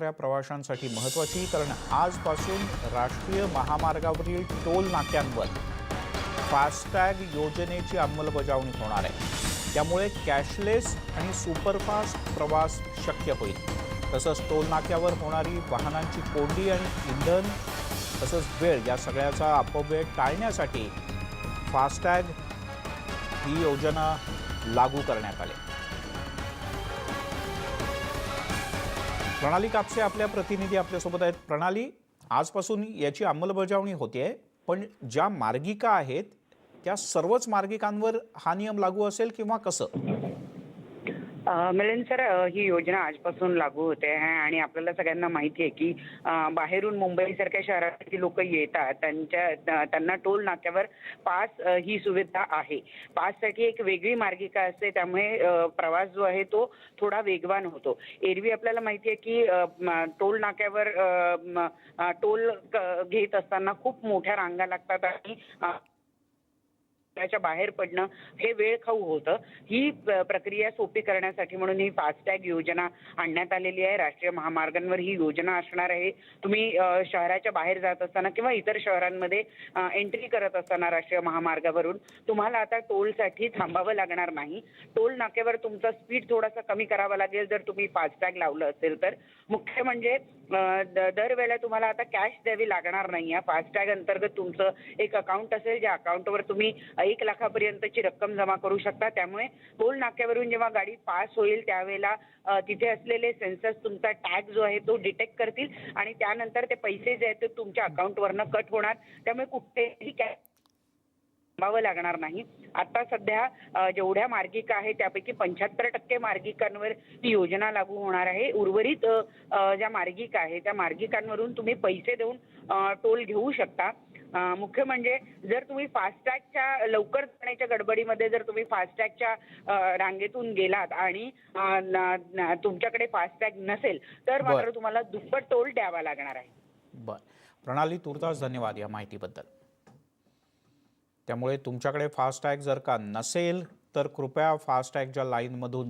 प्रवाशांसाठी महत्त्वाची कारण. आजपासून राष्ट्रीय महामार्गावरील टोल नाक्यांवर फास्टॅग योजनेची अंमलबजावणी होणार आहे. त्यामुळे कॅशलेस आणि सुपरफास्ट प्रवास शक्य होईल. तसंच टोल नाक्यावर होणारी वाहनांची कोंडी आणि इंधन तसंच वेळ या सगळ्याचा अपव्यय टाळण्यासाठी फास्टॅग ही योजना लागू करण्यात आली. प्रणाली कापसे आपल्या प्रतिनिधी आपल्यासोबत आहेत. प्रणाली आजपासून याची अंमलबजावणी होते पण ज्या मार्गिका आहेत त्या सर्वच मार्गिकांवर हा नियम लागू असेल किंवा कसं? मिलिंद सर ही योजना आजपासून लागू होते आहे आणि आपल्याला सगळ्यांना माहिती आहे की बाहेरून मुंबईसारख्या शहरातील लोक येतात. त्यांच्या त्यांना टोल नाक्यावर पास ही सुविधा आहे. पाससाठी एक वेगळी मार्गिका असते. त्यामुळे प्रवास जो आहे तो थोडा वेगवान होतो. एरवी आपल्याला माहिती आहे की टोल नाक्यावर टोल क- घेत असताना खूप मोठ्या रांगा लागतात आणि त्याच्या बाहेर पडणं हे वेळ खाऊ होतं. ही प्रक्रिया सोपी करण्यासाठी म्हणून ही फास्टॅग योजना आणण्यात आलेली आहे. राष्ट्रीय महामार्गांवर ही योजना असणार आहे. तुम्ही शहराच्या बाहेर जात असताना किंवा इतर शहरांमध्ये एंट्री करत असताना राष्ट्रीय महामार्गावरून तुम्हाला आता टोलसाठी थांबावं लागणार नाही. टोल नाक्यावर तुमचा स्पीड थोडासा कमी करावा लागेल. जर तुम्ही फास्टॅग लावलं असेल तर. मुख्य म्हणजे द- दरवेळेला तुम्हाला आता कॅश द्यावी लागणार नाही. आहे फास्टॅग अंतर्गत तुमचं एक अकाउंट असेल. ज्या अकाउंटवर तुम्ही एक लाखापर्यंतची रक्कम जमा करू शकता. त्यामुळे टोल नाक्यावरून जेव्हा गाडी पास होईल त्यावेळेला तिथे असलेले सेन्सर्स तुमचा टॅग जो आहे तो डिटेक्ट करतील आणि त्यानंतर ते पैसे जे आहेत ते तुमच्या अकाउंटवरनं कट होणार. त्यामुळे कुठेही कॅश लागणार नाही. आता सध्या जेवढ्या मार्गिका आहेत त्यापैकी पंच्याहत्तर टक्के मार्गिकांवर ती योजना लागू होणार आहे. उर्वरित ज्या मार्गिका आहे त्या मार्गिकांवरून तुम्ही पैसे देऊन टोल घेऊ शकता. मुख्य म्हणजे जर तुम्ही फास्टॅगच्या लवकर जाण्याच्या गडबडीमध्ये जर तुम्ही फास्टॅगच्या रांगेतून गेलात आणि तुमच्याकडे फास्टॅग नसेल तर मात्र. तुम्हाला दुप्पट टोल द्यावा लागणार आहे. बर. प्रणाली तुर्तास धन्यवाद या माहितीबद्दल. त्यामुळे तुमच्याकडे फास्टॅग जर का नसेल तर कृपया फास्टॅगच्या लाईनमधून